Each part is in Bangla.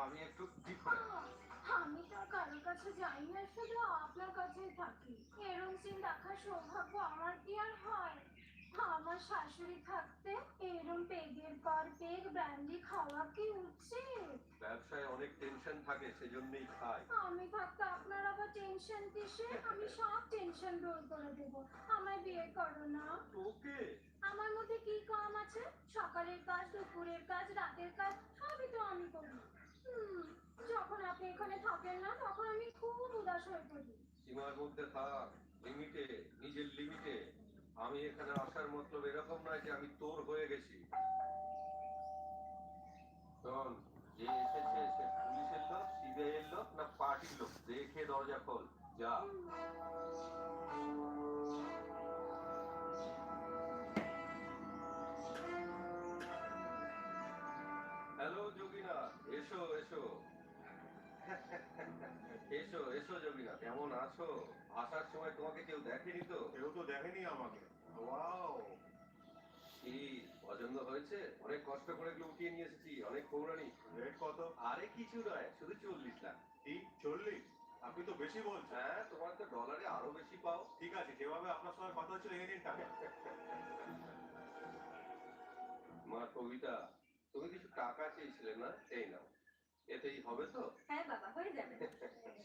আমি একটু আমি তো কারোর কাছে যাই না শুধু আপনার কাছেই থাকি। এরম সিন দেখার সৌভাগ্য আমার কি আর হয়? আমার শাশুড়ি থাকতে এরম পেগের পর পেগ ব্র্যান্ডি খাওয়া কি উচিত? ব্যবসায় অনেক টেনশন থাকে সেজন্যই খাই আমি থাকতে আপনার আবার টেনশন কিসে আমি সব টেনশন দূর করে দেব। আমায় বিয়ে করো না। তোকে আমার মধ্যে কি কম আছে? সকালের কাজ দুপুরের কাজ রাতের কাজ সবই তো আমি করি। যখন আপনি এখানে থাকেন না, তখন আমি খুব উদাস হয়ে পড়ি। সীমার মধ্যে থাক লিমিটে নিজের লিমিটে আমি এখানে আসার মতলব এরকম নয় যে আমি তোর হয়ে গেছি। শোন, যে এসেছে সে পুলিশের লোক সিবিআই এর লোক না পার্টির লোক? দেখে দরজা খোল, যা। কেমন আছো? আসার সময় তোমাকে কেউ দেখেনি তো? কেউ তো দেখেনি আমাকে। ওয়াও। পছন্দ হয়েছে? অনেক কষ্ট করে এগুলো উঠিয়ে নিয়ে এসেছি। অনেক পৌরাণিক রেট কত? আরে কিছু নয় শুধু চল্লিশ লাখ। কি? চল্লিশ? আপনি তো বেশি বলছেন। হ্যাঁ তোমার তো ডলারে আরও বেশি পাও। ঠিক আছে যেভাবে আপনার সঙ্গে কথা হচ্ছিল এই নিন টাকা। মা কবিতা তুমি কিছু টাকা চেয়েছিলে না? এই নাও। এতেই হবে তো? হ্যাঁ বাবা হয়ে যাবে।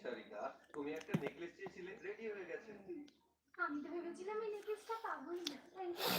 সারিকা তুমি একটা নেকলেস চেয়েছিলে রেডি হয়ে গেছে। আমি তো ভেবেছিলাম এই নেকলেসটা পাবোই না। Thank you